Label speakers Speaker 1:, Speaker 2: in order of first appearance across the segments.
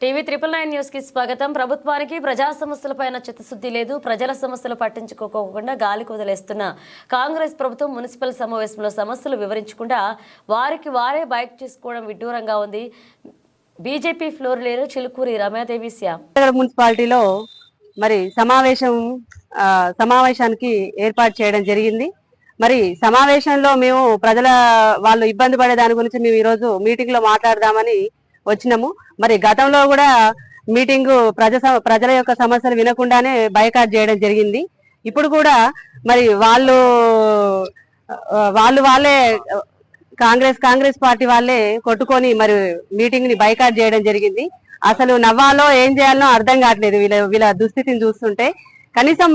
Speaker 1: TV triple nine న్యూస్కి స్వాగతం. ప్రభుత్వానికి ప్రజా సమస్యలపైన చిత్తశుద్ధి లేదు. ప్రజల సమస్యలు పట్టించుకోకుండా గాలికి వదిలేస్తున్న కాంగ్రెస్ ప్రభుత్వం మున్సిపల్ సమావేశంలో సమస్యలు వివరించకుండా వారికి వారే బైక్ చేసుకోవడం విడ్డూరంగా ఉంది. బీజేపీ ఫ్లోర్ లేరు చిలుకూరి రమాదేవి శ్యామ్.
Speaker 2: మున్సిపాలిటీలో మరి సమావేశం సమావేశానికి ఏర్పాటు చేయడం జరిగింది. మరి సమావేశంలో మేము ప్రజల వాళ్ళు ఇబ్బంది పడే దాని గురించి మేము ఈరోజు మీటింగ్లో మాట్లాడదామని వచ్చినాము. మరి గతంలో కూడా మీటింగ్ ప్రజ ప్రజల యొక్క సమస్యలు వినకుండానే బైకాట్ చేయడం జరిగింది. ఇప్పుడు కూడా మరి వాళ్ళు వాళ్ళు వాళ్ళే కాంగ్రెస్ కాంగ్రెస్ పార్టీ వాళ్ళే కొట్టుకొని మరి మీటింగ్ని బైకాట్ చేయడం జరిగింది. అసలు నవ్వాలో ఏం చేయాలో అర్థం కావట్లేదు వీళ్ళ వీళ్ళ దుస్థితిని చూస్తుంటే. కనీసం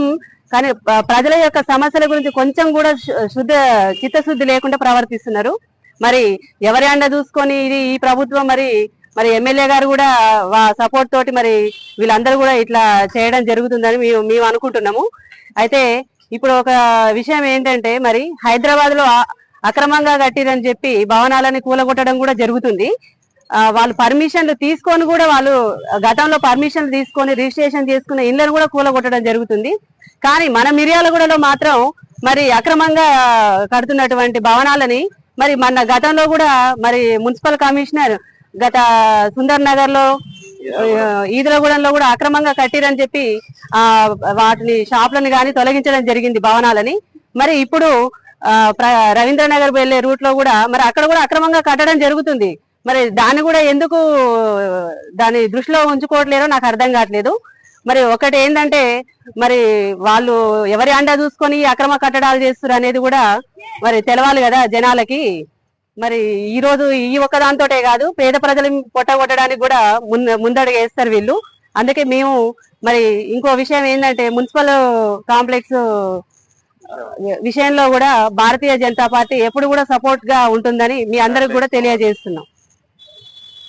Speaker 2: కానీ ప్రజల యొక్క సమస్యల గురించి కొంచెం కూడా శుద్ధ చిత్తశుద్ధి లేకుండా ప్రవర్తిస్తున్నారు. మరి ఎవరి అండ చూసుకొని ఇది ఈ ప్రభుత్వం మరి మరి ఎమ్మెల్యే గారు కూడా సపోర్ట్ తోటి మరి వీళ్ళందరూ కూడా ఇట్లా చేయడం జరుగుతుందని మేము మేము అనుకుంటున్నాము. అయితే ఇప్పుడు ఒక విషయం ఏంటంటే మరి హైదరాబాద్లో అక్రమంగా కట్టిరని చెప్పి భవనాలని కూలగొట్టడం కూడా జరుగుతుంది. వాళ్ళు పర్మిషన్లు తీసుకొని కూడా వాళ్ళు గతంలో పర్మిషన్లు తీసుకొని రిజిస్ట్రేషన్ చేసుకున్న ఇళ్ళను కూడా కూలగొట్టడం జరుగుతుంది. కానీ మన మిర్యాలగూడలో మాత్రం మరి అక్రమంగా కడుతున్నటువంటి భవనాలని మరి మన గతంలో కూడా మరి మున్సిపల్ కమిషనర్ గత సుందర్ నగర్లో ఈదలగూడెంలో కూడా అక్రమంగా కట్టిరని చెప్పి ఆ వాటిని షాపులను గాని తొలగించడం జరిగింది భవనాలని. మరి ఇప్పుడు ఆ, ప్ర- రవీంద్ర నగర్ వెళ్ళే రూట్లో కూడా మరి అక్కడ కూడా అక్రమంగా కట్టడం జరుగుతుంది. మరి దాన్ని కూడా ఎందుకు దాన్ని దృష్టిలో ఉంచుకోవట్లేదో నాకు అర్థం కావట్లేదు. మరి ఒకటి ఏంటంటే మరి వాళ్ళు ఎవరి అండా చూసుకొని అక్రమ కట్టడాలు చేస్తారు అనేది కూడా మరి తెలవాలి కదా జనాలకి. మరి ఈ రోజు ఈ ఒక్క దాంతోటే కాదు పేద ప్రజలు పొట్టగొట్టడానికి కూడా ముంద ముందడుగు వేస్తారు వీళ్ళు. అందుకే మేము మరి ఇంకో విషయం ఏంటంటే మున్సిపల్ కాంప్లెక్స్ విషయంలో కూడా భారతీయ జనతా పార్టీ ఎప్పుడు కూడా సపోర్ట్గా ఉంటుందని మీ అందరికి కూడా తెలియజేస్తున్నాం.